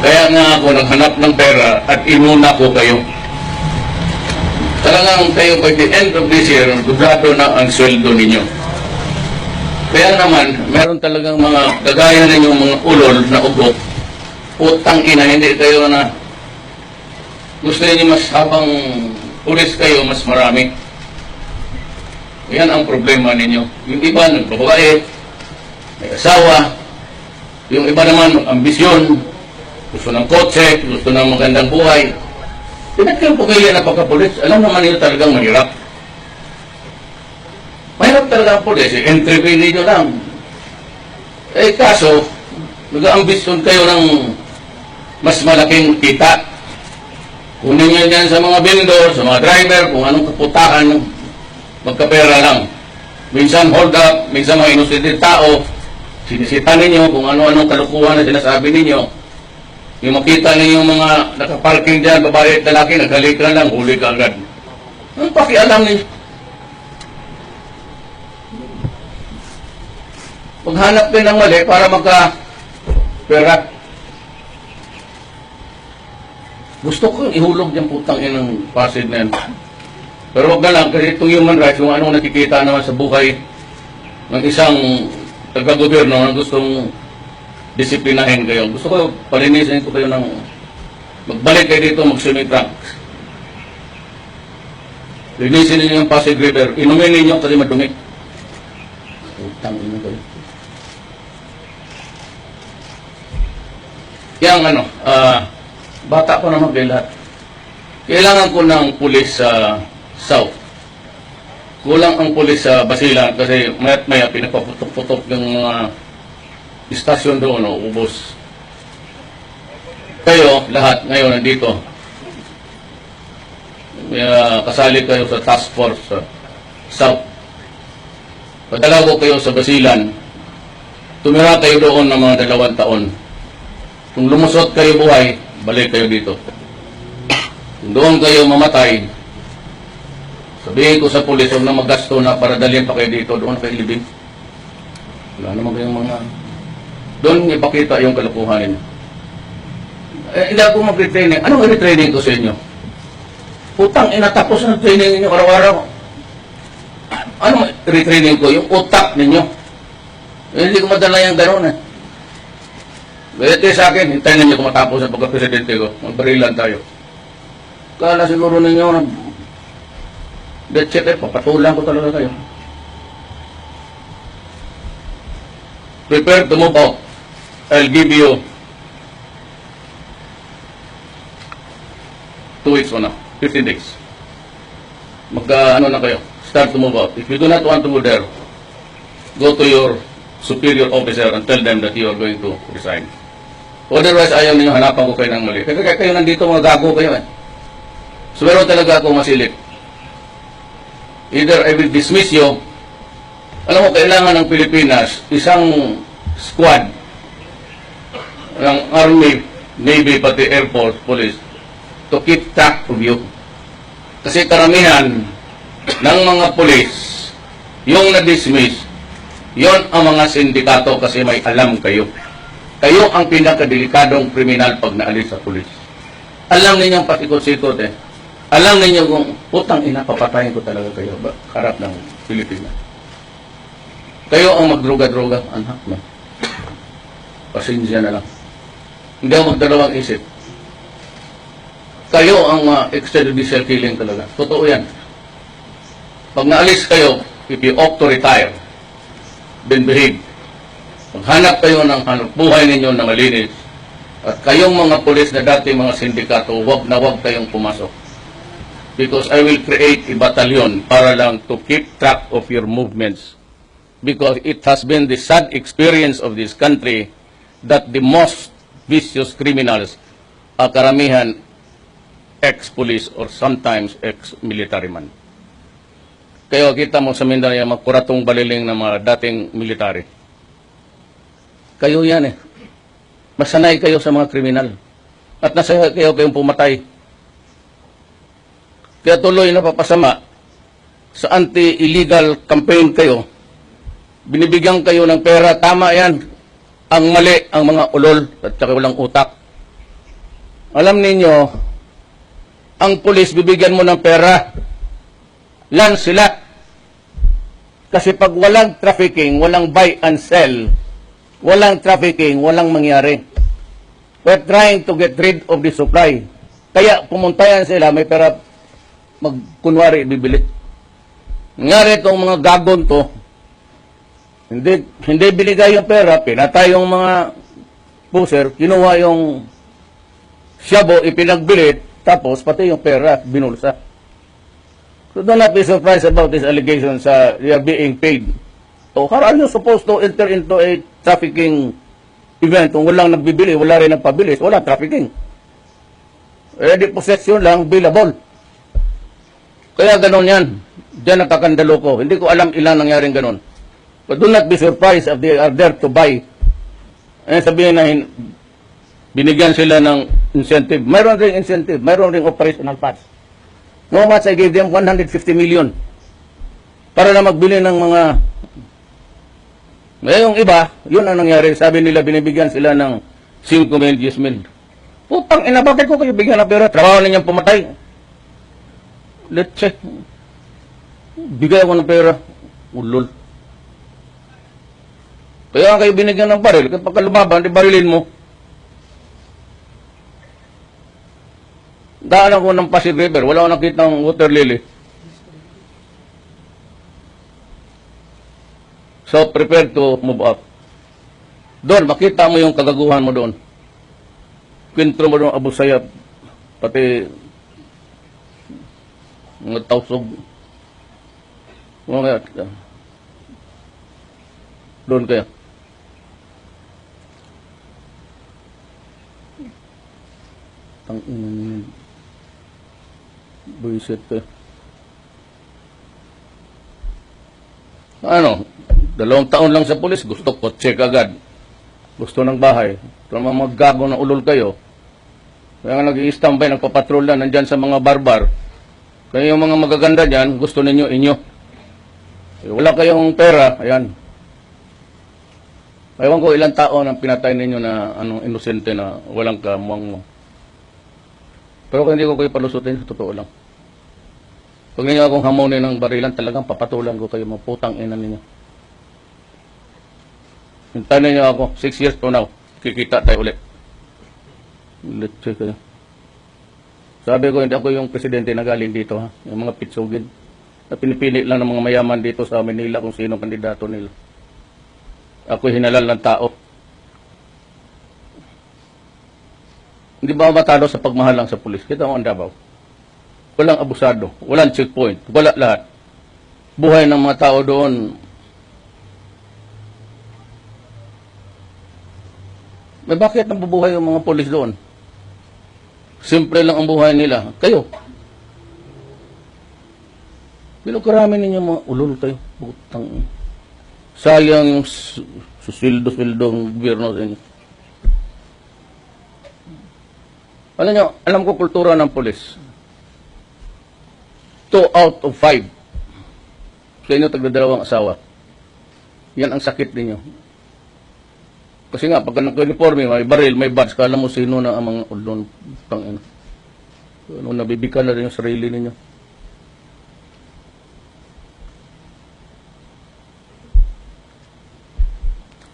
Kaya nga ako naghanap ng pera at inuna ko kayo. Talagang kayo by the end of this year, dublado na ang sweldo ninyo. Kaya naman, meron talagang mga kagaya ninyong mga ulol na ugot. Utang ina, hindi kayo na gusto niyo mas habang pulis kayo, mas marami. Yan ang problema ninyo. Yung iba, nagbabae, may asawa, yung iba naman, ambisyon, gusto ng kotse, gusto ng magandang buhay. Pinagkaya po kayo na pagkapulis, alam naman niyo talagang mahirap. Mahirap talaga ang pulis, eh, entry pay ninyo lang. Eh kaso, nag-ambisyon kayo ng mas malaking kita. Kunin nyo yan sa mga vendor, sa mga driver, kung anong kaputakan, magkapera lang. Minsan hold up, minsan mga inusitin tao, sinisita ninyo kung ano-anong kalukuhan na sinasabi ninyo. Yung makita ninyo mga nakaparking dyan, babae at lalaki, naghalik ka lang, huli ka agad. Anong pakialam ninyo? Maghanap din ng mali para magka pera. Gusto ko yung ihulog yung putang inang pasid na yan. Pero wag na lang, kasi itong human rights, kung anong nakikita naman sa buhay ng isang taga-gobyerno na gustong disiplinahin kayo. Gusto ko, palinisin ko kayo ng magbalik kayo dito, mag-semi-trunk. Linisin ninyo yung Pasig River. Inumin ninyo kasi madumi. Utang ino kayo. Yang ano, ah, bata pa naman kayo lahat. Kailangan ko ng pulis sa South. Kulang ang pulis sa Basilan kasi mayat maya pinapaputok-putok yung mga istasyon doon, no, ubos. Kayo, lahat, ngayon nandito. Uh, kasali kayo sa task force sa South. Padala ko kayo sa Basilan. Tumira kayo doon ng mga dalawang taon. Kung lumusot kayo buhay, balik kayo dito. Kung doon kayo mamatay, sabihin ko sa pulis, huwag na magasto na para dalhin pa kayo dito, doon kayo libing. Wala naman kayong mga... Doon ipakita yung kalokohan ninyo. Eh, hindi ako mag-retraining. Anong retraining ko sa inyo? Utang, inatapos ng training ninyo araw-araw. Anong retraining ko? Yung utak ninyo. Eh, hindi ko madala yung gano'n eh. Bete sa akin, hintayin ninyo kung matapos ang pagka-presidente ko. Magbarilan tayo. Kala siguro ninyo na that's it eh, papatulan ko talaga kayo. Prepare to move out. I'll give you two weeks from now, 15 days. Magka, ano na kayo, start to move out. If you do not want to go there, go to your superior officer and tell them that you are going to resign. Otherwise, ayaw ninyo hanapan ko kayo ng mali. Kaya kaya kayo nandito, mga gago kayo eh. So, meron talaga ako masilip. Either I will dismiss you, alam mo, kailangan ng Pilipinas, isang squad ng Army, Navy, pati Air Force, Police, to keep track of you. Kasi karamihan ng mga police, yung na-dismiss, yon ang mga sindikato kasi may alam kayo. Kayo ang pinakadelikadong kriminal pag naalis sa pulis. Alam ninyong pasikot-sikot eh. Alam ninyo kung putang ina, papatayin ko talaga kayo ba, harap ng Pilipinas. Kayo ang magdroga-droga, anak mo. Pasensya na lang. Hindi ako magdalawang isip. Kayo ang uh, extrajudicial killing talaga. Totoo yan. Pag naalis kayo, if you opt to retire, then behave. Maghanap kayo ng hanap buhay ninyo na malinis. At kayong mga pulis na dati mga sindikato, wag na wag kayong pumasok. Because I will create a battalion para lang to keep track of your movements. Because it has been the sad experience of this country that the most vicious criminals are karamihan ex-police or sometimes ex-military man. Kaya kita mo sa Mindanao mga kuratong baliling ng mga dating military. Kayo yan eh. Masanay kayo sa mga kriminal. At nasa kayo kayong pumatay. Kaya tuloy na papasama sa anti-illegal campaign kayo. Binibigyan kayo ng pera. Tama yan. Ang mali ang mga ulol at saka walang utak. alam ninyo, ang pulis bibigyan mo ng pera. Lan sila. Kasi pag walang trafficking, walang buy and sell, walang trafficking, walang mangyari. We're trying to get rid of the supply. Kaya pumuntayan sila, may pera, magkunwari, bibili. Nangyari itong mga gagon to, hindi, hindi binigay yung pera, pinatay yung mga puser, kinuha yung Shabu, ipinagbili, tapos pati yung pera, binulsa. So do not be surprised about this allegation sa they are being paid. So how are you supposed to enter into a trafficking event kung walang nagbibili, wala rin nagpabili, wala trafficking. Ready possession lang, billable. Kaya ganon yan. Diyan nakakandalo ko. Hindi ko alam ilan nangyaring ganon. But do not be surprised if they are there to buy. Eh sabihin na binigyan sila ng incentive. Mayroon ring incentive, mayroon ring operational pass. No much I gave them 150 million para na magbili ng mga eh, iba, yun ang nangyari. Sabi nila, binibigyan sila ng 5 mil, 10 mil. Putang ina, bakit ko kayo bigyan ng pera? Trabaho ninyang pumatay. Let's check. Bigay ako ng pera. Ulol. Kaya kayo binigyan ng baril. Kapag lumaban, di barilin mo. Daan ako ng Pasig River. Wala akong nakita ng water lily. So, prepare to move up. Doon, makita mo yung kagaguhan mo doon. Kwentro mo doon, Abu Sayyaf. Pati mga tausog. Mga kaya. Doon kaya. Ang ina niyo. Buisit ka. Ano? Dalawang taon lang sa pulis, gusto ko check agad. Gusto ng bahay. Kung mga maggago na ulol kayo, kaya nga nag-i-standby, nagpapatrol na, nandyan sa mga barbar. Kaya yung mga magaganda dyan, gusto ninyo, inyo. Eh, wala kayong pera, ayan. Ewan ko ilang tao ang pinatay ninyo na anong inosente na walang kamuang mo. Pero hindi ko kayo palusutin, sa totoo lang. Pag ninyo akong hamonin ng barilan, talagang papatulan ko kayo, mga putang ina ninyo. Hintayin ninyo ako, six years from now, kikita tayo ulit. Let's check kayo. Sabi ko, hindi ako yung presidente na galing dito, ha? Yung mga pitsugin. Na pinipili lang ng mga mayaman dito sa Manila kung sino kandidato nila. Ako hinalal ng tao. Hindi ba matalo sa pagmahal lang sa pulis? Kita mo ang Davao. Walang abusado, walang checkpoint, wala lahat. Buhay ng mga tao doon. May bakit nabubuhay yung mga pulis doon? Simple lang ang buhay nila. Kayo. Pinukarami ninyo mga ulol kayo. Butang. Sayang yung su- susildo-sildo ng gobyerno sa inyo. Alam nyo, alam ko kultura ng pulis. Two out of five. Sa inyo, tagdadalawang asawa. Yan ang sakit ninyo. Kasi nga, pagka nag-uniforme, may baril, may badge, kala mo sino na ang mga ulon. Ina. Ano, nabibika na rin yung sarili ninyo.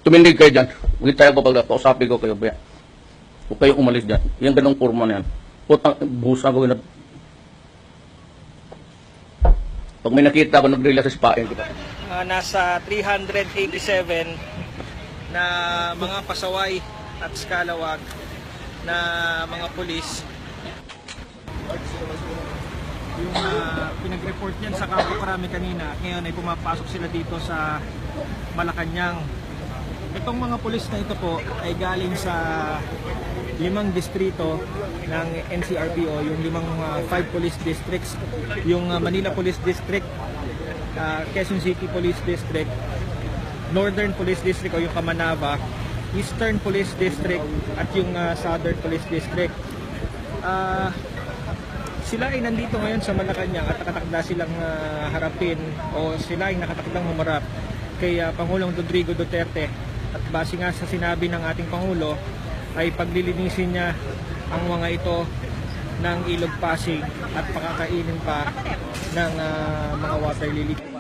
Tumindig kayo dyan. Magintay ako pag kausapin ko kayo, Bea. Huwag kayong umalis dyan. Yan ganong kurma na yan. Putang, buhusan ko yun. Pag may nakita ako, nag-relax sa spain kita. Ah, nasa 387 na mga pasaway at skalawag na mga pulis. Yung ah, pinag-report niyan sa Campo Karami kanina, ngayon ay pumapasok sila dito sa Malacanang. Itong mga pulis na ito po ay galing sa limang distrito ng NCRPO, yung limang ah, five police districts, yung ah, Manila Police District, ah, Quezon City Police District, Northern Police District o yung Kamanava, Eastern Police District at yung ah, Southern Police District. Ah, sila ay nandito ngayon sa Malacanang at nakatakda silang ah, harapin o sila ay nakatakdang humarap kay ah, Pangulong Rodrigo Duterte at base nga sa sinabi ng ating Pangulo ay paglilinisin niya ang mga ito ng ilog Pasig at pakakainin pa ng ah, mga water lily.